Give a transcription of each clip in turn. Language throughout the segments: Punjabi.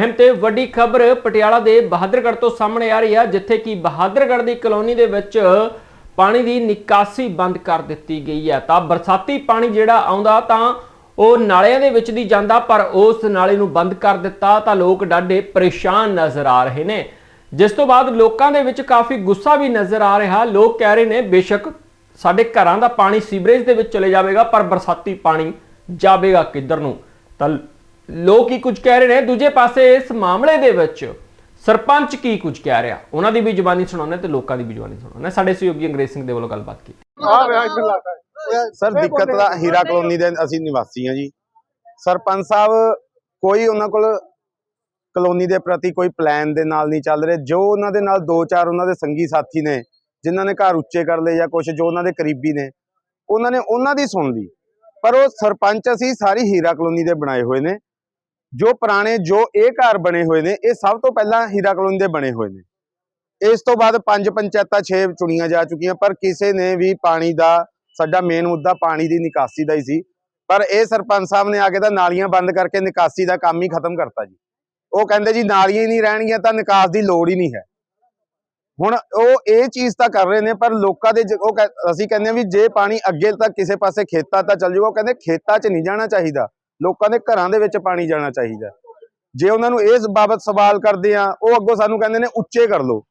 ਅਹਿਮ ਤੇ ਵੱਡੀ ਖਬਰ ਪਟਿਆਲਾ ਦੇ ਬਹਾਦਰਗੜ੍ਹ ਤੋਂ ਸਾਹਮਣੇ ਆ ਰਹੀ ਹੈ ਜਿੱਥੇ ਕਿ ਬਹਾਦਰਗੜ੍ਹ ਦੀ ਕਲੋਨੀ ਦੇ ਵਿੱਚ ਪਾਣੀ ਦੀ ਨਿਕਾਸੀ ਬੰਦ ਕਰ ਦਿੱਤੀ ਗਈ ਹੈ ਤਾਂ ਬਰਸਾਤੀ ਪਾਣੀ ਜਿਹੜਾ ਆਉਂਦਾ ਤਾਂ ਉਹ ਨਾਲਿਆਂ ਦੇ ਵਿੱਚ ਦੀ ਜਾਂਦਾ, ਪਰ ਉਸ ਨਾਲੇ ਨੂੰ ਬੰਦ ਕਰ ਦਿੱਤਾ ਤਾਂ ਲੋਕ ਡਾਢੇ ਪਰੇਸ਼ਾਨ ਨਜ਼ਰ ਆ ਰਹੇ ਨੇ। ਜਿਸ ਤੋਂ ਬਾਅਦ ਲੋਕਾਂ ਦੇ ਵਿੱਚ ਕਾਫੀ ਗੁੱਸਾ ਵੀ ਨਜ਼ਰ ਆ ਰਿਹਾ। ਲੋਕ ਕਹਿ ਰਹੇ ਨੇ, ਬੇਸ਼ੱਕ ਸਾਡੇ ਘਰਾਂ ਦਾ ਪਾਣੀ ਸੀਵਰੇਜ ਦੇ ਵਿੱਚ ਚਲੇ ਜਾਵੇਗਾ, ਪਰ ਬਰਸਾਤੀ ਪਾਣੀ ਜਾਵੇਗਾ ਕਿੱਧਰ ਨੂੰ? ਤਾਂ ਲੋਕ ਹੀ ਕੁਝ ਕਹਿ ਰਹੇ ਨੇ। ਦੂਜੇ ਪਾਸੇ ਇਸ ਮਾਮਲੇ ਦੇ ਵਿੱਚ ਸਰਪੰਚ ਕੀ ਕੁਝ ਕਹਿ ਰਿਹਾ? ਉਹਨਾਂ ਦੀ ਵੀ ਜ਼ੁਬਾਨੀ ਸੁਣਾਉਣਾ ਤੇ ਲੋਕਾਂ ਦੀ ਵੀ ਜ਼ੁਬਾਨੀ ਸੁਣਾਉਣਾ ਸਾਡੇ ਸਹਿਯੋਗੀ ਅੰਗਰੇਜ਼ ਸਿੰਘ ਦੇ ਵੱਲੋਂ ਗੱਲਬਾਤ ਕੀਤੀ। ਸਰ ਦਿੱਕਤ ਦਾ ਹੀਰਾ ਕਲੋਨੀ ਦੇ ਅਸੀਂ ਨਿਵਾਸੀ ਹਾਂ ਜੀ। ਸਰਪੰਚ ਸਾਹਿਬ ਕੋਈ ਉਹਨਾਂ ਕੋਲ ਕਲੋਨੀ ਦੇ ਪ੍ਰਤੀ ਕੋਈ ਪਲਾਨ ਦੇ ਨਾਲ ਨਹੀਂ ਚੱਲ ਰਹੇ। ਜੋ ਉਹਨਾਂ ਦੇ ਨਾਲ ਦੋ ਚਾਰ ਉਹਨਾਂ ਦੇ ਸੰਗੀ ਸਾਥੀ ਨੇ ਜਿਨ੍ਹਾਂ ਨੇ ਘਰ ਉੱਚੇ ਕਰ ਲਏ ਜਾਂ ਕੁਝ ਜੋ ਉਹਨਾਂ ਦੇ ਕਰੀਬੀ ਨੇ ਉਹਨਾਂ ਨੇ ਉਹਨਾਂ ਦੀ ਸੁਣ ਲਈ। ਪਰ ਉਹ ਸਰਪੰਚ ਅਸੀਂ ਸਾਰੀ ਹੀਰਾ ਕਲੋਨੀ ਦੇ ਬਣਾਏ ਹੋਏ ਨੇ। ਜੋ ਪੁਰਾਣੇ, ਜੋ ਇਹ ਘਰ ਬਣੇ ਹੋਏ ਨੇ, ਇਹ ਸਭ ਤੋਂ ਪਹਿਲਾਂ ਹੀਰਾ ਕਲੋਨੀ ਦੇ ਬਣੇ ਹੋਏ ਨੇ। ਇਸ ਤੋਂ ਬਾਅਦ ਪੰਜ ਪੰਚਾਇਤਾਂ 6 ਚੁਣੀਆਂ ਜਾ ਚੁੱਕੀਆਂ, ਪਰ ਕਿਸੇ ਨੇ ਵੀ ਪਾਣੀ ਦਾ, ਸਾਡਾ ਮੇਨ ਮੁੱਦਾ ਪਾਣੀ ਦੀ ਨਿਕਾਸੀ ਦਾ ਹੀ ਸੀ। ਪਰ ਇਹ ਸਰਪੰਚ ਸਾਹਿਬ ਨੇ ਆ ਕੇ ਤਾਂ ਨਾਲੀਆਂ ਬੰਦ ਕਰਕੇ ਨਿਕਾਸੀ ਦਾ ਕੰਮ ਹੀ ਖਤਮ ਕਰਤਾ ਜੀ। ਉਹ ਕਹਿੰਦੇ ਜੀ ਨਾਲੀਆਂ ਹੀ ਨਹੀਂ ਰਹਿਣਗੀਆਂ ਤਾਂ ਨਿਕਾਸ ਦੀ ਲੋੜ ਹੀ ਨਹੀਂ ਹੈ। ਹੁਣ ਉਹ ਇਹ ਚੀਜ਼ ਤਾਂ ਕਰ ਰਹੇ ਨੇ, ਪਰ ਲੋਕਾਂ ਦੇ ਉਹ ਕਹਿ- ਅਸੀਂ ਕਹਿੰਦੇ ਆ ਵੀ ਜੇ ਪਾਣੀ ਅੱਗੇ ਤੱਕ ਕਿਸੇ ਪਾਸੇ ਖੇਤਾਂ ਤਾਂ ਚੱਲ ਜਾਊਗਾ, ਉਹ ਕਹਿੰਦੇ ਖੇਤਾਂ 'ਚ ਨਹੀਂ ਜਾਣਾ ਚਾਹੀਦਾ। ਲੋਕਾਂ ਦੇ ਘਰਾਂ ਦੇ ਵਿੱਚ ਪਾਣੀ ਜਾਣਾ ਚਾਹੀਦਾ ਜੇ ਉਹਨਾਂ ਨੂੰ ਇਸ ਬਾਬਤ ਸਵਾਲ ਕਰਦੇ ਆ ਉਹ ਅੱਗੋਂ ਸਾਨੂੰ ਕਹਿੰਦੇ ਨੇ ਉੱਚੇ ਕਰ ਲਓ।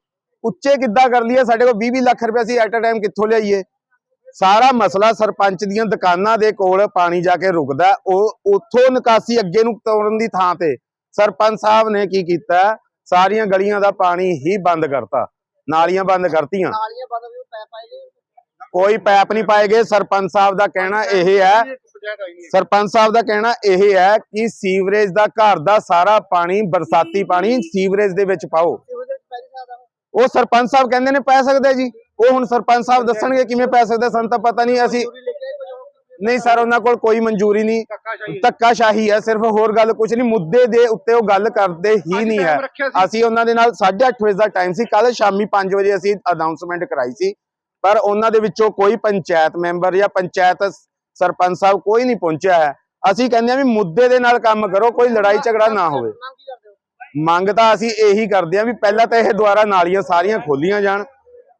ਉੱਚੇ ਕਿੱਦਾਂ ਕਰ ਲਈਏ? ਸਾਡੇ ਕੋਲ 20 20 ਲੱਖ ਰੁਪਏ ਅਸੀਂ ਐਟ ਅ ਟਾਈਮ ਕਿੱਥੋਂ ਲਿਆਈਏ? ਸਾਰਾ ਮਸਲਾ ਸਰਪੰਚ ਦੀਆਂ ਦੁਕਾਨਾਂ ਦੇ ਕੋਲ ਪਾਣੀ ਜਾ ਕੇ ਰੁਕਦਾ ਉਹ ਉੱਥੋਂ ਨਿਕਾਸੀ ਅੱਗੇ ਨੂੰ ਤੋੜਨ ਦੀ ਥਾਂ ਤੇ ਸਰਪੰਚ ਸਾਹਿਬ ਨੇ ਕੀ ਕੀਤਾ ਸਾਰੀਆਂ ਗਲੀਆਂ ਦਾ ਪਾਣੀ ਹੀ ਬੰਦ ਕਰਤਾ। ਨਾਲੀਆਂ ਬੰਦ ਕਰਤੀਆਂ। ਨਾਲੀਆਂ ਬੰਦ ਵੀ ਪੈ ਪਾਏਗੇ ਕੋਈ ਪੈਪ ਨਹੀਂ ਪਾਏਗੇ ਸਰਪੰਚ ਸਾਹਿਬ ਦਾ ਕਹਿਣਾ ਇਹ ਹੈ ਸਰਪੰਚ ਸਾਹਿਬ ਦਾ ਕਹਿਣਾ ਇਹ ਹੈ ਕਿ ਸੀਵਰੇਜ ਦਾ ਘਰ ਦਾ ਸਾਰਾ ਪਾਣੀ ਬਰਸਾਤੀ ਪਾਣੀ ਸੀਵਰੇਜ ਦੇ ਵਿੱਚ ਪਾਓ। ਉਹ ਸਰਪੰਚ ਸਾਹਿਬ ਕਹਿੰਦੇ ਨੇ ਪੈ ਸਕਦੇ ਜੀ। ਉਹ ਹੁਣ ਸਰਪੰਚ ਸਾਹਿਬ ਦੱਸਣਗੇ ਕਿਵੇਂ ਪੈ ਸਕਦੇ ਸਾਨੂੰ ਤਾਂ ਪਤਾ ਨਹੀਂ ਅਸੀਂ ਨਹੀਂ ਸਰ ਉਹਨਾਂ ਕੋਲ ਕੋਈ ਮਨਜ਼ੂਰੀ ਨਹੀਂ। ਧੱਕਾਸ਼ਾਹੀ ਹੈ। ਸਿਰਫ ਹੋਰ ਗੱਲ ਕੁਝ ਨਹੀਂ ਮੁੱਦੇ ਦੇ ਉੱਤੇ ਉਹ ਗੱਲ ਕਰਦੇ ਹੀ ਨਹੀਂ ਹੈ। ਅਸੀਂ ਉਹਨਾਂ ਦੇ ਨਾਲ 8:30 ਵਜੇ ਦਾ ਟਾਈਮ ਸੀ ਕੱਲ ਸ਼ਾਮੀ 5 ਵਜੇ ਅਸੀਂ ਅਨਾਉਂਸਮੈਂਟ ਕਰਾਈ ਸੀ। ਪਰ ਉਹਨਾਂ ਦੇ ਵਿੱਚੋਂ ਕੋਈ ਪੰਚਾਇਤ ਮੈਂਬਰ ਜਾਂ ਪੰਚਾਇਤ ਸਰਪੰਚ ਸਾਹਿਬ ਕੋਈ ਨਹੀਂ ਪਹੁੰਚਿਆ ਹੈ। ਅਸੀਂ ਕਹਿੰਦੇ ਆ ਵੀ ਮੁੱਦੇ ਦੇ ਨਾਲ ਕੰਮ ਕਰੋ ਕੋਈ ਲੜਾਈ ਝਗੜਾ ਨਾ ਹੋਵੇ। ਮੰਗ ਤਾਂ ਅਸੀਂ ਇਹੀ ਕਰਦੇ ਆ ਵੀ ਪਹਿਲਾਂ ਤਾਂ ਇਹ ਦੁਆਰਾ ਨਾਲੀਆਂ ਸਾਰੀਆਂ ਖੋਲੀਆਂ ਜਾਣ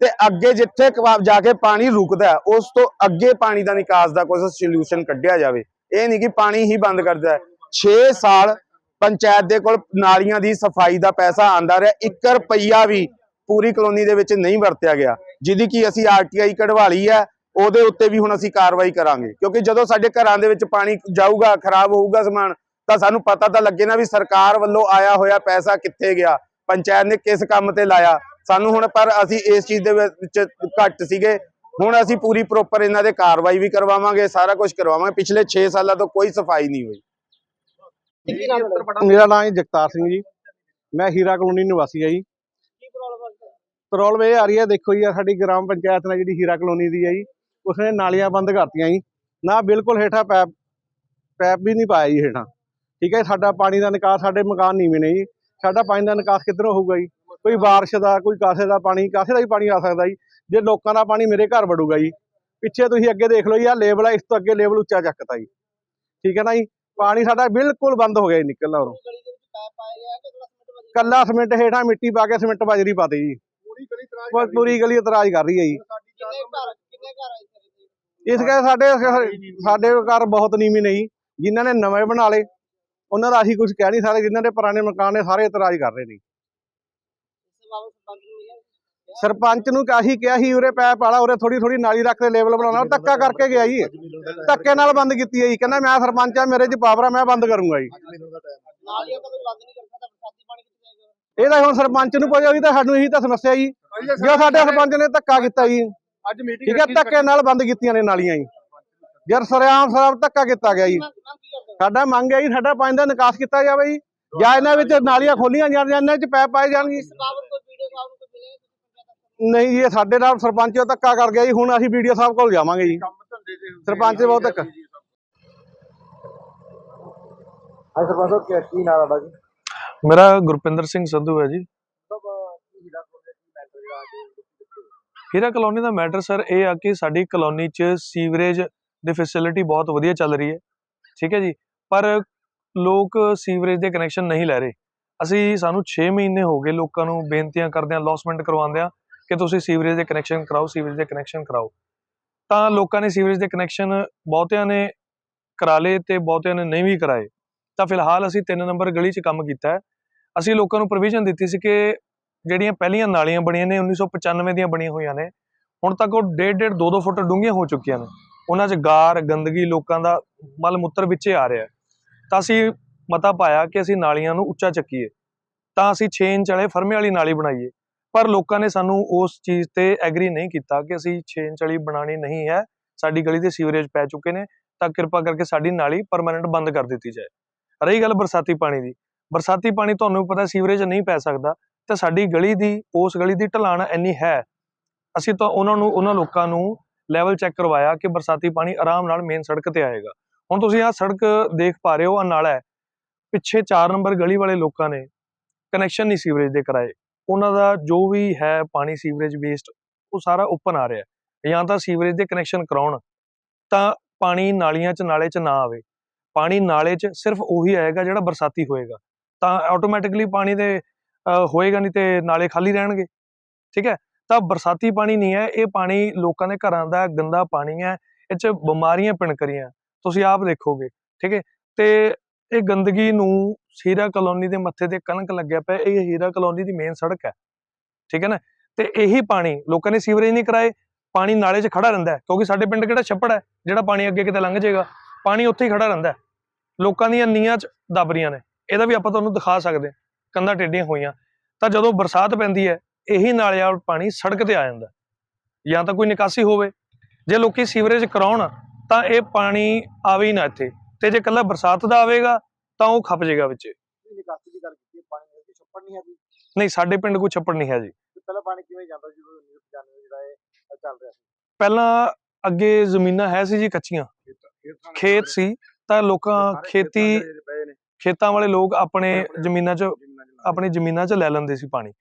ਤੇ ਅੱਗੇ ਜਿੱਥੇ ਜਾ ਕੇ ਪਾਣੀ ਰੁਕਦਾ ਉਸ ਤੋਂ ਅੱਗੇ ਪਾਣੀ ਦਾ ਨਿਕਾਸ ਦਾ ਕੋਈ ਸੋਲੂਸ਼ਨ ਕੱਢਿਆ ਜਾਵੇ। ਇਹ ਨਹੀਂ ਕਿ ਪਾਣੀ ਹੀ ਬੰਦ ਕਰਦਾ 6 ਸਾਲ ਪੰਚਾਇਤ ਦੇ ਕੋਲ ਨਾਲੀਆਂ ਦੀ ਸਫ਼ਾਈ ਦਾ ਪੈਸਾ ਆਂਦਾ ਰਿਹਾ 1 ਰੁਪਈਆ ਵੀ ਪੂਰੀ ਕਲੋਨੀ ਦੇ ਵਿੱਚ ਨਹੀਂ ਵਰਤਿਆ ਗਿਆ। ਜਿਹਦੀ ਕਿ ਅਸੀਂ ਆਰਟੀਆਈ ਕਢਵਾ ਲਈ ਹੈ ਉਹਦੇ ਉੱਤੇ ਵੀ ਹੁਣ ਅਸੀਂ ਕਾਰਵਾਈ ਕਰਾਂਗੇ। ਕਿਉਂਕਿ ਜਦੋਂ ਸਾਡੇ ਘਰਾਂ ਦੇ ਵਿੱਚ ਪਾਣੀ ਜਾਊਗਾ ਖਰਾਬ ਹੋਊਗਾ ਸਮਾਨ ਤਾਂ ਸਾਨੂੰ ਪਤਾ ਤਾਂ ਲੱਗੇ ਨਾ ਵੀ ਸਰਕਾਰ ਵੱਲੋਂ ਆਇਆ ਹੋਇਆ ਪੈਸਾ ਕਿੱਥੇ ਗਿਆ। ਪੰਚਾਇਤ ਨੇ ਕਿਸ ਕੰਮ ਤੇ ਲਾਇਆ। ਸਾਨੂੰ ਹੁਣ ਪਰ ਅਸੀਂ ਇਸ ਚੀਜ਼ ਦੇ ਵਿੱਚ ਘੱਟ ਸੀਗੇ। ਹੁਣ ਅਸੀਂ ਪੂਰੀ ਪ੍ਰੋਪਰ ਇਹਨਾਂ ਦੇ ਕਾਰਵਾਈ ਵੀ ਕਰਵਾਵਾਂਗੇ ਸਾਰਾ ਕੁਝ ਕਰਵਾਵਾਂਗੇ। ਪਿਛਲੇ 6 ਸਾਲਾਂ ਤੋਂ ਕੋਈ ਸਫ਼ਾਈ ਨਹੀਂ ਹੋਈ। ਮੇਰਾ ਨਾਮ ਹੈ ਜਗਤਾਰ ਸਿੰਘ ਜੀ। ਮੈਂ ਹੀਰਾ ਕਲੋਨੀ ਨਿਵਾਸੀ ਹਾਂ ਜੀ। ਕੀ ਪ੍ਰੋਬਲਮ ਇਹ ਆ ਰਹੀ ਹੈ ਦੇਖੋ ਜੀ ਸਾਡੀ ਗ੍ਰਾਮ ਪੰਚਾਇਤ ਨੇ ਜਿਹੜੀ ਹੀਰਾ ਕਲੋਨੀ ਦੀ ਹੈ ਜੀ ਉਸਨੇ ਨਾਲੀਆਂ ਬੰਦ ਕਰਤੀਆਂ ਜੀ। ਨਾ ਬਿਲਕੁਲ ਹੇਠਾਂ ਪੈਪ ਪੈਪ ਵੀ ਨਹੀਂ ਪਾਇਆ ਜੀ ਹੇਠਾਂ। ਠੀਕ ਹੈ ਸਾਡਾ ਪਾਣੀ ਦਾ ਨਿਕਾਸ ਸਾਡੇ ਮਕਾਨ ਨੀਵੇਂ ਨੇ ਜੀ। ਸਾਡਾ ਪਾਣੀ ਦਾ ਨਿਕਾਸ ਕਿੱਧਰੋਂ ਹੋਊਗਾ ਜੀ? ਕੋਈ ਬਾਰਿਸ਼ ਦਾ ਕੋਈ ਕਾਸੇ ਦਾ ਪਾਣੀ ਕਾਸੇ ਦਾ ਵੀ ਪਾਣੀ ਆ ਸਕਦਾ ਜੀ। ਜੇ ਲੋਕਾਂ ਦਾ ਪਾਣੀ ਮੇਰੇ ਘਰ ਵੜੂਗਾ ਜੀ। ਪਿੱਛੇ ਤੁਸੀਂ ਅੱਗੇ ਦੇਖ ਲਓ ਜੀ ਆਹ ਲੇਵਲ ਹੈ ਇਸ ਤੋਂ ਅੱਗੇ ਲੇਵਲ ਉੱਚਾ ਚੱਕਤਾ ਜੀ। ਠੀਕ ਹੈ ਨਾ ਜੀ? ਪਾਣੀ ਸਾਡਾ ਬਿਲਕੁਲ ਬੰਦ ਹੋ ਗਿਆ ਜੀ ਨਿਕਲਣਾ ਉਰੋਂ ਕੱਲਾ ਸੀਮੈਂਟ ਹੇਠਾਂ ਮਿੱਟੀ ਪਾ ਕੇ ਸੀਮੈਂਟ ਬਾਜਰੀ ਪਾਤੀ ਜੀ। ਪੂਰੀ ਗਲੀ ਬਸ ਪੂਰੀ ਗਲੀ ਇਤਰਾਜ਼ ਕਰ ਰਹੀ ਹੈ ਜੀ? ਇਸ ਕਰਕੇ ਸਾਡੇ ਸਾਡੇ ਘਰ ਬਹੁਤ ਨੀਵੀਂ ਨਹੀਂ ਜਿਨ੍ਹਾਂ ਨੇ ਨਵੇਂ ਬਣਾ ਲਏ ਉਹਨਾਂ ਦਾ ਅਸੀਂ ਕੁਝ ਕਹਿ ਨਹੀਂ ਸਕਦੇ। ਜਿਨ੍ਹਾਂ ਦੇ ਪੁਰਾਣੇ ਮਕਾਨ ਨੇ ਸਾਰੇ ਇਤਰਾਜ਼ ਕਰ ਰਹੇ ਨੇ। ਸਰਪੰਚ ਨੂੰ ਕਾਹੀ ਕਿਹਾ ਸੀ ਉਰੇ ਪੈਪ ਵਾਲਾ ਉਰੇ ਥੋੜੀ ਥੋੜੀ ਨਾਲੀ ਰੱਖ ਕੇ ਲੈਵਲ ਬਣਾਉਣਾ। ਧੱਕਾ ਕਰਕੇ ਗਿਆ ਜੀ। ਧੱਕੇ ਨਾਲ ਬੰਦ ਕੀਤੀ ਹੈ ਜੀ। ਕਹਿੰਦਾ ਮੈਂ ਸਰਪੰਚ ਆ ਮੇਰੇ 'ਚ ਪਾਵਰ ਆ ਮੈਂ ਬੰਦ ਕਰੂੰਗਾ ਜੀ। ਨਾਲੀਆਂ ਤਾਂ ਕੋਈ ਬੰਦ ਨਹੀਂ ਕਰ ਸਕਦਾ ਬਰਸਾਤੀ ਪਾਣੀ ਕਿੱਥੇ ਜਾਏਗਾ ਇਹ ਤਾਂ ਹੁਣ ਸਰਪੰਚ ਨੂੰ ਪੁੱਛਿਆ ਵੀ ਤਾਂ ਸਾਨੂੰ ਇਹੀ ਤਾਂ ਸਮੱਸਿਆ ਜੀ। ਜੋ ਸਾਡੇ ਸਰਪੰਚ ਨੇ ਧੱਕਾ ਕੀਤਾ ਜੀ। ਅੱਜ ਮੀਟਿੰਗ ਠੀਕ ਹੈ ਧੱਕੇ ਨਾਲ ਬੰਦ ਕੀਤੀਆਂ ਨੇ ਨਾਲੀਆਂ ਜੀ ਯਾਰ ਸਰਿਆਮ ਸਰਾਬ ਧੱਕਾ ਕੀਤਾ ਗਿਆ ਜੀ। ਸਾਡਾ ਮੰਗ ਹੈ ਜੀ ਸਾਡਾ ਪਾਣੀ ਦਾ ਨਿਕਾਸ ਕੀਤਾ ਜਾਵੇ ਜੀ। ਜਾਂ ਇਹਨਾਂ ਵਿੱਚ ਨਾਲੀਆਂ ਖੋਲੀਆਂ ਜਾਣ ਜਾਂ ਇਹਨਾਂ ਵਿੱਚ ਪੈਪ ਪਾਏ ਜਾਣਗੇ। ਨਹੀਂ ਜੀ ਇਹ ਸਾਡੇ ਨਾਲ ਸਰਪੰਚ ਉਹ ਧੱਕਾ ਕਰ ਗਿਆ ਜੀ। ਹੁਣ ਅਸੀਂ ਵੀਡੀਓ ਸਾਹਿਬ ਕੋਲ ਜਾਵਾਂਗੇ ਜੀ। ਸਰਪੰਚ ਬਹੁਤ ਧੱਕਾ ਹਾਂ ਸਰਪੰਚ ਕੀ ਨਾਮ ਹੈ ਜੀ? ਮੇਰਾ ਗੁਰਪਿੰਦਰ ਸਿੰਘ ਸੰਧੂ ਹੈ ਜੀ ਸਭ ਕੀ ਹੀਰਾ ਕੋਲ ਕੀ ਮੈਟਰ ਜਿਹੜਾ ਅੱਜ ਹੀਰਾ ਕਲੋਨੀ ਦਾ ਮੈਟਰ ਸਰ ਇਹ ਆ ਕਿ ਸਾਡੀ ਕਲੋਨੀ 'ਚ ਸੀਵਰੇਜ ਦੀ ਫੈਸਿਲਿਟੀ ਬਹੁਤ ਵਧੀਆ ਚੱਲ ਰਹੀ ਹੈ, ਠੀਕ ਹੈ ਜੀ। ਪਰ ਲੋਕ ਸੀਵਰੇਜ ਦੇ ਕਨੈਕਸ਼ਨ ਨਹੀਂ ਲੈ ਰਹੇ। ਅਸੀਂ ਸਾਨੂੰ 6 ਮਹੀਨੇ ਹੋ ਗਏ ਲੋਕਾਂ ਨੂੰ ਬੇਨਤੀਆਂ ਕਰਦੇ ਆ ਲੌਸਮੈਂਟ ਕਰਵਾਉਂਦੇ ਆ ਕਿ ਤੁਸੀਂ ਸੀਵਰੇਜ ਦੇ ਕਨੈਕਸ਼ਨ ਕਰਾਓ ਸੀਵਰੇਜ ਦੇ ਕਨੈਕਸ਼ਨ ਕਰਾਓ। ਤਾਂ ਲੋਕਾਂ ਨੇ ਸੀਵਰੇਜ ਦੇ ਕਨੈਕਸ਼ਨ ਬਹੁਤਿਆਂ ਨੇ ਕਰਾ ਲਏ ਤੇ ਬਹੁਤਿਆਂ ਨੇ ਨਹੀਂ ਵੀ ਕਰਾਏ। ਤਾਂ ਫਿਲਹਾਲ ਅਸੀਂ 3 ਨੰਬਰ ਗਲੀ 'ਚ ਕੰਮ ਕੀਤਾ ਹੈ। ਅਸੀਂ ਲੋਕਾਂ ਨੂੰ ਪ੍ਰੋਵੀਜ਼ਨ ਦਿੱਤੀ ਸੀ ਕਿ ਜਿਹੜੀਆਂ ਪਹਿਲੀਆਂ ਨਾਲੀਆਂ ਬਣੀਆਂ ਨੇ 1995 ਦੀਆਂ ਬਣੀਆਂ ਹੋਈਆਂ ਨੇ, ਹੁਣ ਤੱਕ ਉਹ 1.5 2-2 ਫੁੱਟ ਡੂੰਘੀਆਂ ਹੋ ਚੁੱਕੀਆਂ ਨੇ। ਉਹਨਾਂ 'ਚ ਗਾਰ, ਗੰਦਗੀ, ਲੋਕਾਂ ਦਾ ਮਲ ਮੂਤਰ ਵਿੱਚੇ ਆ ਰਿਹਾ ਤਾਂ ਅਸੀਂ ਮਤਾ ਪਾਇਆ ਕਿ ਅਸੀਂ ਨਾਲੀਆਂ ਨੂੰ ਉੱਚਾ ਚੱਕੀਏ। ਤਾਂ ਅਸੀਂ 6 ਇੰਚ ਵਾਲੇ ਫਰਮੇ ਵਾਲੀ ਨਾਲੀ ਬਣਾਈਏ। ਪਰ ਲੋਕਾਂ ਨੇ ਸਾਨੂੰ ਉਸ ਚੀਜ਼ ਤੇ ਐਗਰੀ ਨਹੀਂ ਕੀਤਾ ਕਿ ਅਸੀਂ 6 ਇੰਚ ਵਾਲੀ ਬਣਾਣੀ ਨਹੀਂ ਹੈ। ਸਾਡੀ ਗਲੀ ਦੇ ਸੀਵਰੇਜ ਪੈ ਚੁੱਕੇ ਨੇ, ਤਾਂ ਕਿਰਪਾ ਕਰਕੇ ਸਾਡੀ ਨਾਲੀ ਪਰਮਾਨੈਂਟ ਬੰਦ ਕਰ ਦਿੱਤੀ ਜਾਏ। ਰਹੀ ਗੱਲ ਬਰਸਾਤੀ ਪਾਣੀ ਦੀ। ਬਰਸਾਤੀ ਪਾਣੀ ਤੁਹਾਨੂੰ ਪਤਾ ਸੀਵਰੇਜ ਨਹੀਂ ਪੈ ਸਕਦਾ। ਤੇ ਸਾਡੀ ਗਲੀ ਦੀ, ਉਸ ਗਲੀ ਦੀ ਢਲਾਣ ਇੰਨੀ ਹੈ। ਅਸੀਂ ਤਾਂ ਉਹਨਾਂ ਨੂੰ, ਉਹਨਾਂ ਲੋਕਾਂ ਨੂੰ ਲੈਵਲ ਚੈੱਕ ਕਰਵਾਇਆ ਕਿ ਬਰਸਾਤੀ ਪਾਣੀ ਆਰਾਮ ਨਾਲ ਮੇਨ ਸੜਕ ਤੇ ਆਏਗਾ। ਹੁਣ ਤੁਸੀਂ ਆਹ ਸੜਕ ਦੇਖ ਪਾ ਰਹੇ ਹੋ ਆ ਨਾਲਾ ਹੈ। ਪਿੱਛੇ 4 ਨੰਬਰ ਗਲੀ ਵਾਲੇ ਲੋਕਾਂ ਨੇ ਕਨੈਕਸ਼ਨ ਨਹੀਂ ਸੀਵਰੇਜ ਦੇ ਕਰਾਏ। ਉਹਨਾਂ ਦਾ ਜੋ ਵੀ ਹੈ ਪਾਣੀ ਸੀਵਰੇਜ ਵੇਸਟ ਉਹ ਸਾਰਾ ਓਪਨ ਆ ਰਿਹਾ ਹੈ। ਜਾਂ ਤਾਂ ਸੀਵਰੇਜ ਦੇ ਕਨੈਕਸ਼ਨ ਕਰਾਉਣ, ਤਾਂ ਪਾਣੀ ਨਾਲੀਆਂ 'ਚ, ਨਾਲੇ 'ਚ ਨਾ ਆਵੇ। ਪਾਣੀ ਨਾਲੇ 'ਚ ਸਿਰਫ ਉਹੀ ਆਏਗਾ ਜਿਹੜਾ ਬਰਸਾਤੀ ਹੋਏਗਾ। ਤਾਂ ਆਟੋਮੈਟਿਕਲੀ ਪਾਣੀ ਦੇ ਹੋਏਗਾ ਨਹੀਂ ਤੇ ਨਾਲੇ ਖਾਲੀ ਰਹਿਣਗੇ। ਠੀਕ ਹੈ? ਤਾਂ ਬਰਸਾਤੀ ਪਾਣੀ ਨਹੀਂ ਹੈ, ਇਹ ਪਾਣੀ ਲੋਕਾਂ ਦੇ ਘਰਾਂ ਦਾ ਗੰਦਾ ਪਾਣੀ ਹੈ, ਇਹ 'ਚ ਬਿਮਾਰੀਆਂ ਪਿਣਕਰੀਆਂ ਤੁਸੀਂ ਆਪ ਦੇਖੋਗੇ, ਠੀਕ ਹੈ? ਤੇ ਇਹ ਗੰਦਗੀ ਨੂੰ ਹੀਰਾ ਕਲੋਨੀ ਦੇ ਮੱਥੇ ਤੇ ਕਣਕ ਲੱਗਿਆ ਪਿਆ, ਇਹ ਹੀਰਾ ਕਲੋਨੀ ਦੀ ਮੇਨ ਸੜਕ ਹੈ। ਠੀਕ ਹੈ ਨਾ? ਤੇ ਇਹੀ ਪਾਣੀ ਲੋਕਾਂ ਨੇ ਸੀਵਰੇਜ ਨਹੀਂ ਕਰਾਏ, ਪਾਣੀ ਨਾਲੇ 'ਚ ਖੜਾ ਰਹਿੰਦਾ ਕਿਉਂਕਿ ਸਾਡੇ ਪਿੰਡ ਕਿਹੜਾ ਛੱਪੜ ਹੈ, ਜਿਹੜਾ ਪਾਣੀ ਅੱਗੇ ਕਿਤੇ ਲੰਘ ਜਾਏਗਾ, ਪਾਣੀ ਉੱਥੇ ਹੀ ਖੜਾ ਰਹਿੰਦਾ ਲੋਕਾਂ ਦੀਆਂ ਨੀਆਂ 'ਚ ਦੱਬ ਰਹੀਆਂ ਨੇ, ਇਹਦਾ ਵੀ ਆਪਾਂ ਤੁਹਾਨੂੰ ਦਿਖਾ ਸਕਦੇ ਹਾਂ। ਕੰਧਾਂ ਟੇਢੀਆਂ ਹੋਈਆਂ ਤਾਂ ਜਦੋਂ ਬਰਸਾਤ ਪੈਂਦੀ ਹੈ ਇਹੀ ਨਾਲੇ ਵਾਲਾ ਪਾਣੀ ਸੜਕ ਤੇ ਆ ਜਾਂਦਾ। ਜਾਂ ਤਾਂ ਕੋਈ ਨਿਕਾਸੀ ਹੋਵੇ। ਜੇ ਲੋਕੀ ਸੀਵਰੇਜ ਕਰਾਉਣ ਤਾਂ ਇਹ ਪਾਣੀ ਆਵੇ ਹੀ ਨਾ ਇੱਥੇ। ਤੇ ਜੇ ਕੱਲਾ ਬਰਸਾਤ ਦਾ ਆਵੇਗਾ ਤਾਂ ਉਹ ਖੱਪ ਜਾਏਗਾ ਵਿੱਚ। ਤੁਸੀਂ ਨਿਕਾਸੀ ਦੀ ਗੱਲ ਕੀਤੀ ਹੈ, ਪਾਣੀ ਦੀ ਛੱਪੜ ਨਹੀਂ ਹੈ ਕੋਈ? ਨਹੀਂ ਸਾਡੇ ਪਿੰਡ ਕੋਈ ਛੱਪੜ ਨਹੀਂ ਹੈ ਜੀ। ਪਹਿਲਾਂ ਪਾਣੀ ਕਿਵੇਂ ਜਾਂਦਾ ਜਦੋਂ 1995 ਜਿਹੜਾ ਇਹ ਚੱਲ ਰਿਹਾ ਸੀ? ਪਹਿਲਾਂ ਅੱਗੇ ਜ਼ਮੀਨਾਂ ਹੈ ਸੀ ਜੀ ਕੱਚੀਆਂ। ਖੇਤ ਸੀ ਤਾਂ ਲੋਕਾਂ ਖੇਤੀ ਖੇਤਾਂ ਵਾਲੇ ਲੋਕ ਆਪਣੇ ਜ਼ਮੀਨਾਂ 'ਚ ਆਪਣੀ ਜ਼ਮੀਨਾਂ 'ਚ ਲੈ ਲੈਂਦੇ ਸੀ ਪਾਣੀ।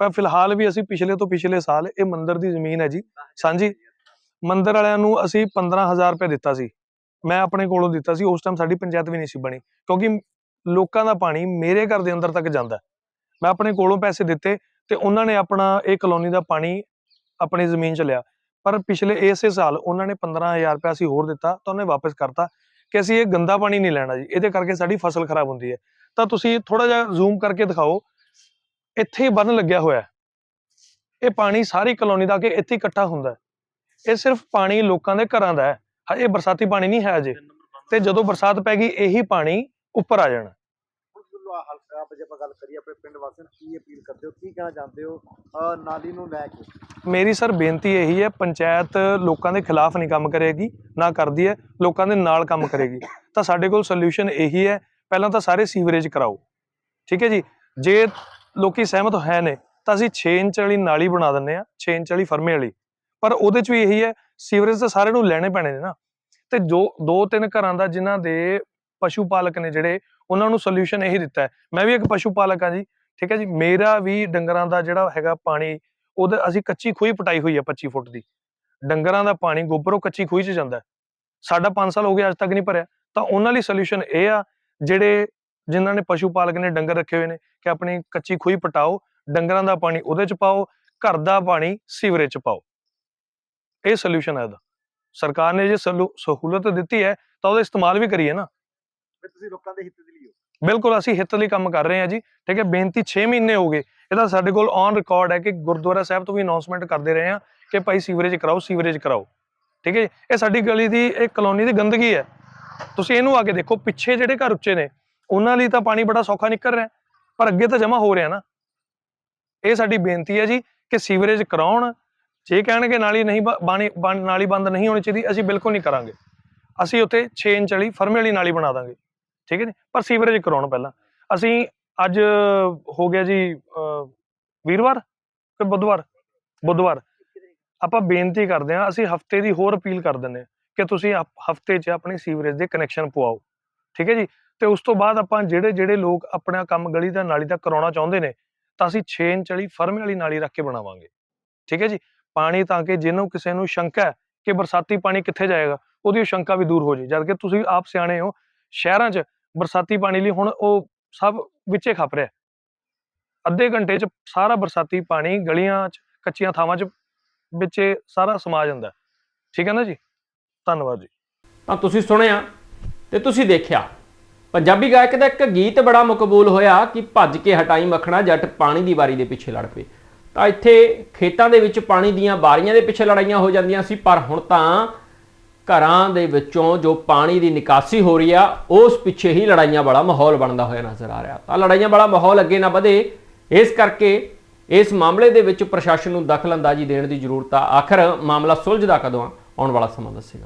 ਪਰ ਫਿਲਹਾਲ ਵੀ ਅਸੀਂ ਪਿਛਲੇ ਤੋਂ ਪਿਛਲੇ ਸਾਲ ਇਹ ਮੰਦਿਰ ਦੀ ਜ਼ਮੀਨ ਹੈ ਜੀ। ਸਾਂਝੀ। ਮੰਦਿਰ ਵਾਲਿਆਂ ਨੂੰ ਅਸੀਂ 15000 ਰੁਪਏ ਦਿੱਤਾ ਸੀ। ਮੈਂ ਆਪਣੇ ਕੋਲੋਂ ਦਿੱਤਾ ਸੀ, ਉਸ ਟਾਈਮ ਸਾਡੀ ਪੰਚਾਇਤ ਵੀ ਨਹੀਂ ਸੀ ਬਣੀ। ਕਿਉਂਕਿ ਲੋਕਾਂ ਦਾ ਪਾਣੀ ਮੇਰੇ ਘਰ ਦੇ ਅੰਦਰ ਤੱਕ ਜਾਂਦਾ ਮੈਂ ਆਪਣੇ ਕੋਲੋਂ ਪੈਸੇ ਦਿੱਤੇ ਤੇ ਉਹਨਾਂ ਨੇ ਆਪਣਾ ਇਹ ਕਲੋਨੀ ਦਾ ਪਾਣੀ ਆਪਣੀ ਜ਼ਮੀਨ 'ਚ ਲਿਆ। ਪਰ ਪਿਛਲੇ ਇਸੇ ਸਾਲ ਉਹਨਾਂ ਨੇ 15000 ਰੁਪਏ ਅਸੀਂ ਹੋਰ ਦਿੱਤਾ ਤਾਂ ਉਹਨੇ ਵਾਪਸ ਕਰਤਾ ਕਿ ਅਸੀਂ ਇਹ ਗੰਦਾ ਪਾਣੀ ਨਹੀਂ ਲੈਣਾ ਜੀ। ਇਹਦੇ ਕਰਕੇ ਸਾਡੀ ਫਸਲ ਖਰਾਬ ਹੁੰਦੀ ਹੈ। ਤਾਂ ਤੁਸੀਂ ਥੋੜਾ ਜਿਹਾ ਜ਼ੂਮ ਕਰਕੇ ਦਿਖਾਓ। ਇੱਥੇ ਹੀ ਬੰਨ ਲੱਗਿਆ ਹੋਇਆ। ਇਹ ਪਾਣੀ ਸਾਰੀ ਕਲੋਨੀ ਦਾ ਕਿ ਇੱਥੇ ਇਕੱਠਾ ਹੁੰਦਾ। ਇਹ ਸਿਰਫ ਪਾਣੀ ਲੋਕਾਂ ਦੇ ਘਰਾਂ ਦਾ ਹੈ। ਇਹ ਬਰਸਾਤੀ ਪਾਣੀ ਨਹੀਂ ਹੈ ਅਜੇ। ਤੇ ਜਦੋਂ ਬਰਸਾਤ ਪੈ ਗਈ ਇਹੀ ਪਾਣੀ ਉੱਪਰ ਆ ਜਾਣਾ। ਹੁਣ ਜਦੋਂ ਆਹ ਹਲਕਾ ਆਪਾਂ ਜੇ ਆਪਾਂ ਗੱਲ ਕਰੀਏ ਆਪਣੇ ਪਿੰਡ ਵਾਸੀਆਂ ਨੂੰ ਕੀ ਅਪੀਲ ਕਰਦੇ ਹੋ ਕੀ ਕਹਿਣਾ ਚਾਹੁੰਦੇ ਹੋ ਅਹ ਨਾਲੀ ਨੂੰ ਲੈ ਕੇ? ਮੇਰੀ ਸਰ ਬੇਨਤੀ ਇਹੀ ਹੈ ਪੰਚਾਇਤ ਲੋਕਾਂ ਦੇ ਖਿਲਾਫ ਨਹੀਂ ਕੰਮ ਕਰੇਗੀ ਨਾ ਕਰਦੀ ਹੈ ਲੋਕਾਂ ਦੇ ਨਾਲ ਕੰਮ ਕਰੇਗੀ। ਤਾਂ ਸਾਡੇ ਕੋਲ ਸੋਲੂਸ਼ਨ ਇਹੀ ਹੈ ਪਹਿਲਾਂ ਤਾਂ ਸਾਰੇ ਸੀਵਰੇਜ ਕਰਾਓ। ਠੀਕ ਹੈ ਜੀ? ਜੇ ਲੋਕੀ ਸਹਿਮਤ ਹੈ ਨੇ, ਤਾਂ ਅਸੀਂ 6 ਇੰਚ ਵਾਲੀ ਨਾਲੀ ਬਣਾ ਦਿੰਨੇ ਆ 6 ਇੰਚ ਵਾਲੀ ਫਰਮੇ ਵਾਲੀ। ਪਰ ਉਹਦੇ 'ਚ ਵੀ ਇਹੀ ਹੈ, ਸੀਵਰੇਜ ਤਾਂ ਸਾਰਿਆਂ ਨੂੰ ਲੈਣੇ ਪੈਣੇ ਨੇ ਨਾ। ਤੇ ਜੋ ਦੋ ਤਿੰਨ ਘਰਾਂ ਦਾ ਜਿਨ੍ਹਾਂ ਦੇ ਪਸ਼ੂ ਪਾਲਕ ਨੇ ਜਿਹੜੇ, ਉਹਨਾਂ ਨੂੰ ਸੋਲੂਸ਼ਨ ਇਹੀ ਦਿੱਤਾ ਹੈ। ਮੈਂ ਵੀ ਇੱਕ ਪਸ਼ੂ ਪਾਲਕ ਆ ਜੀ, ਠੀਕ ਹੈ ਜੀ? ਮੇਰਾ ਵੀ ਡੰਗਰਾਂ ਦਾ ਜਿਹੜਾ ਹੈਗਾ ਪਾਣੀ, ਉਹਦੇ, ਅਸੀਂ ਕੱਚੀ ਖੂਹੀ ਪਟਾਈ ਹੋਈ ਹੈ 25 ਫੁੱਟ ਦੀ। ਡੰਗਰਾਂ ਦਾ ਪਾਣੀ, ਗੋਬਰੋਂ ਕੱਚੀ ਖੂਹੀ 'ਚ ਜਾਂਦਾ ਸਾਡਾ 5 ਸਾਲ ਹੋ ਗਏ ਅੱਜ ਤੱਕ ਨਹੀਂ ਭਰਿਆ। ਤਾਂ ਉਹਨਾਂ ਲਈ ਸੋਲੂਸ਼ਨ ਇਹ ਆ ਜਿਹੜੇ ਜਿਨ੍ਹਾਂ ਨੇ ਪਸ਼ੂ ਪਾਲਕ ਨੇ ਡੰਗਰ ਰੱਖੇ ਹੋਏ ਨੇ ਕਿ ਆਪਣੀ ਕੱਚੀ ਖੂਹੀ ਪਟਾਓ ਡੰਗਰਾਂ ਦਾ ਪਾਣੀ ਉਹਦੇ 'ਚ ਪਾਓ ਘਰ ਦਾ ਪਾਣੀ ਸੀਵਰੇਜ 'ਚ ਪਾਓ। ਇਹ ਸੋਲੂਸ਼ਨ ਹੈ ਇਹਦਾ। ਸਰਕਾਰ ਨੇ ਜੇ ਸਹੂਲਤ ਦਿੱਤੀ ਹੈ ਤਾਂ ਉਹਦਾ ਇਸਤੇਮਾਲ ਵੀ ਕਰੀਏ ਨਾ। ਤੁਸੀਂ ਲੋਕਾਂ ਦੇ ਹਿੱਤ ਦੇ ਲਈ ਹੋ। ਬਿਲਕੁਲ ਅਸੀਂ ਹਿੱਤ ਲਈ ਕੰਮ ਕਰ ਰਹੇ ਹਾਂ ਜੀ। ਠੀਕ ਹੈ ਬੇਨਤੀ 6 ਮਹੀਨੇ ਹੋ ਗਏ। ਇਹਦਾ ਸਾਡੇ ਕੋਲ ਔਨ ਰਿਕਾਰਡ ਹੈ ਕਿ ਗੁਰਦੁਆਰਾ ਸਾਹਿਬ ਤੋਂ ਵੀ ਅਨਾਉਂਸਮੈਂਟ ਕਰਦੇ ਰਹੇ ਹਾਂ ਕਿ ਭਾਈ ਸੀਵਰੇਜ ਕਰਾਓ ਸੀਵਰੇਜ ਕਰਾਓ। ਠੀਕ ਹੈ ਇਹ ਸਾਡੀ ਗਲੀ ਦੀ ਇਹ ਕਲੋਨੀ ਦੀ ਗੰਦਗੀ ਹੈ। ਤੁਸੀਂ ਇਹਨੂੰ ਆ ਕੇ ਦੇਖੋ ਪਿੱਛੇ ਜਿਹੜੇ ਘਰ ਉੱਚੇ ਨੇ ਉਹਨਾਂ ਲਈ ਤਾਂ ਪਾਣੀ ਬੜਾ ਸੌਖਾ ਨਿਕਲ ਰਿਹਾ ਪਰ ਅੱਗੇ ਤਾਂ ਜਮਾ ਹੋ ਰਿਹਾ ਨਾ। ਇਹ ਸਾਡੀ ਬੇਨਤੀ ਹੈ ਜੀ ਕਿ ਸੀਵਰੇਜ ਕਰਾਉਣ ਜੇ ਕਹਿਣਗੇ ਨਾਲੀ ਨਹੀਂ ਬਾਣੀ ਬਣ- ਨਾਲੀ ਬੰਦ ਨਹੀਂ ਹੋਣੀ ਚਾਹੀਦੀ ਅਸੀਂ ਬਿਲਕੁਲ ਨਹੀਂ ਕਰਾਂਗੇ। ਅਸੀਂ ਉੱਥੇ 6 ਇੰਚ ਵਾਲੀ ਫਰਮੇ ਵਾਲੀ ਨਾਲੀ ਬਣਾ ਦਾਂਗੇ ਠੀਕ ਹੈ ਜੀ? ਪਰ ਸੀਵਰੇਜ ਕਰਾਉਣ ਪਹਿਲਾਂ। ਅਸੀਂ ਅੱਜ ਹੋ ਗਿਆ ਜੀ ਅਹ, ਵੀਰਵਾਰ ਕਿ ਬੁੱਧਵਾਰ? ਬੁੱਧਵਾਰ। ਆਪਾਂ ਬੇਨਤੀ ਕਰਦੇ ਹਾਂ ਅਸੀਂ ਹਫ਼ਤੇ ਦੀ ਹੋਰ ਅਪੀਲ ਕਰ ਦਿੰਦੇ ਹਾਂ। ਕਿ ਤੁਸੀਂ ਹਫ਼ਤੇ 'ਚ ਆਪਣੇ ਸੀਵਰੇਜ ਦੇ ਕਨੈਕਸ਼ਨ ਪਵਾਓ। ਠੀਕ ਹੈ ਜੀ? ਤੇ ਉਸ ਤੋਂ ਬਾਅਦ ਆਪਾਂ ਜਿਹੜੇ ਜਿਹੜੇ ਲੋਕ ਆਪਣਾ ਕੰਮ ਗਲੀ ਦਾ ਨਾਲੀ ਦਾ ਕਰਾਉਣਾ ਚਾਹੁੰਦੇ ਨੇ, ਤਾਂ ਅਸੀਂ 6 ਇੰਚ ਵਾਲੀ ਫਰਮੇ ਵਾਲੀ ਨਾਲੀ ਰੱਖ ਕੇ ਬਣਾਵਾਂਗੇ। ਠੀਕ ਹੈ ਜੀ? ਪਾਣੀ ਤਾਂ ਕਿ ਜਿਹਨੂੰ ਕਿਸੇ ਨੂੰ ਸ਼ੰਕਾ ਹੈ ਕਿ ਬਰਸਾਤੀ ਪਾਣੀ ਕਿੱਥੇ ਜਾਏਗਾ, ਉਹਦੀ ਉਹ ਸ਼ੰਕਾ ਵੀ ਦੂਰ ਹੋ ਜੇ ਜਦ ਕਿ ਤੁਸੀਂ ਆਪ ਸਿਆਣੇ ਹੋ, ਸ਼ਹਿਰਾਂ 'ਚ ਬਰਸਾਤੀ ਪਾਣੀ ਲਈ ਹੁਣ ਉਹ ਸਭ ਵਿੱਚੇ ਖਪ ਰਿਹਾ। ਅੱਧੇ ਘੰਟੇ 'ਚ ਸਾਰਾ ਬਰਸਾਤੀ ਪਾਣੀ ਗਲੀਆਂ 'ਚ, ਕੱਚੀਆਂ ਥਾਵਾਂ 'ਚ ਵਿੱਚੇ ਸਾਰਾ ਸਮਾ ਜਾਂਦਾ। ਠੀਕ ਹੈ ਨਾ ਜੀ? ਧੰਨਵਾਦ ਜੀ। ਤਾਂ ਤੁਸੀਂ ਸੁਣਿਆ ਤੇ ਤੁਸੀਂ ਦੇਖਿਆ, ਪੰਜਾਬੀ ਗਾਇਕ ਦਾ ਇੱਕ ਗੀਤ ਬੜਾ ਮਕਬੂਲ ਹੋਇਆ ਕਿ ਭੱਜ ਕੇ ਹਟਾਈ ਮੱਖਣਾ ਜੱਟ ਪਾਣੀ ਦੀ ਵਾਰੀ ਦੇ ਪਿੱਛੇ ਲੜ ਪਏ। ਤਾਂ ਇੱਥੇ ਖੇਤਾਂ ਦੇ ਵਿੱਚ ਪਾਣੀ ਦੀਆਂ ਵਾਰੀਆਂ ਦੇ ਪਿੱਛੇ ਲੜਾਈਆਂ ਹੋ ਜਾਂਦੀਆਂ ਸੀ, ਪਰ ਹੁਣ ਤਾਂ ਘਰਾਂ ਦੇ ਵਿੱਚੋਂ ਜੋ ਪਾਣੀ ਦੀ ਨਿਕਾਸੀ ਹੋ ਰਹੀ ਆ, ਉਸ ਪਿੱਛੇ ਹੀ ਲੜਾਈਆਂ ਵਾਲਾ ਮਾਹੌਲ ਬਣਦਾ ਹੋਇਆ ਨਜ਼ਰ ਆ ਰਿਹਾ। ਤਾਂ ਲੜਾਈਆਂ ਵਾਲਾ ਮਾਹੌਲ ਅੱਗੇ ਨਾ ਵਧੇ, ਇਸ ਕਰਕੇ ਇਸ ਮਾਮਲੇ ਦੇ ਵਿੱਚ ਪ੍ਰਸ਼ਾਸਨ ਨੂੰ ਦਖਲ ਅੰਦਾਜ਼ੀ ਦੇਣ ਦੀ ਜ਼ਰੂਰਤ ਆ। ਆਖਰ ਮਾਮਲਾ ਸੁਲਝਦਾ ਕਦੋਂ ਆਉਣ ਵਾਲਾ ਸਮਾਂ ਦੱਸੇਗਾ।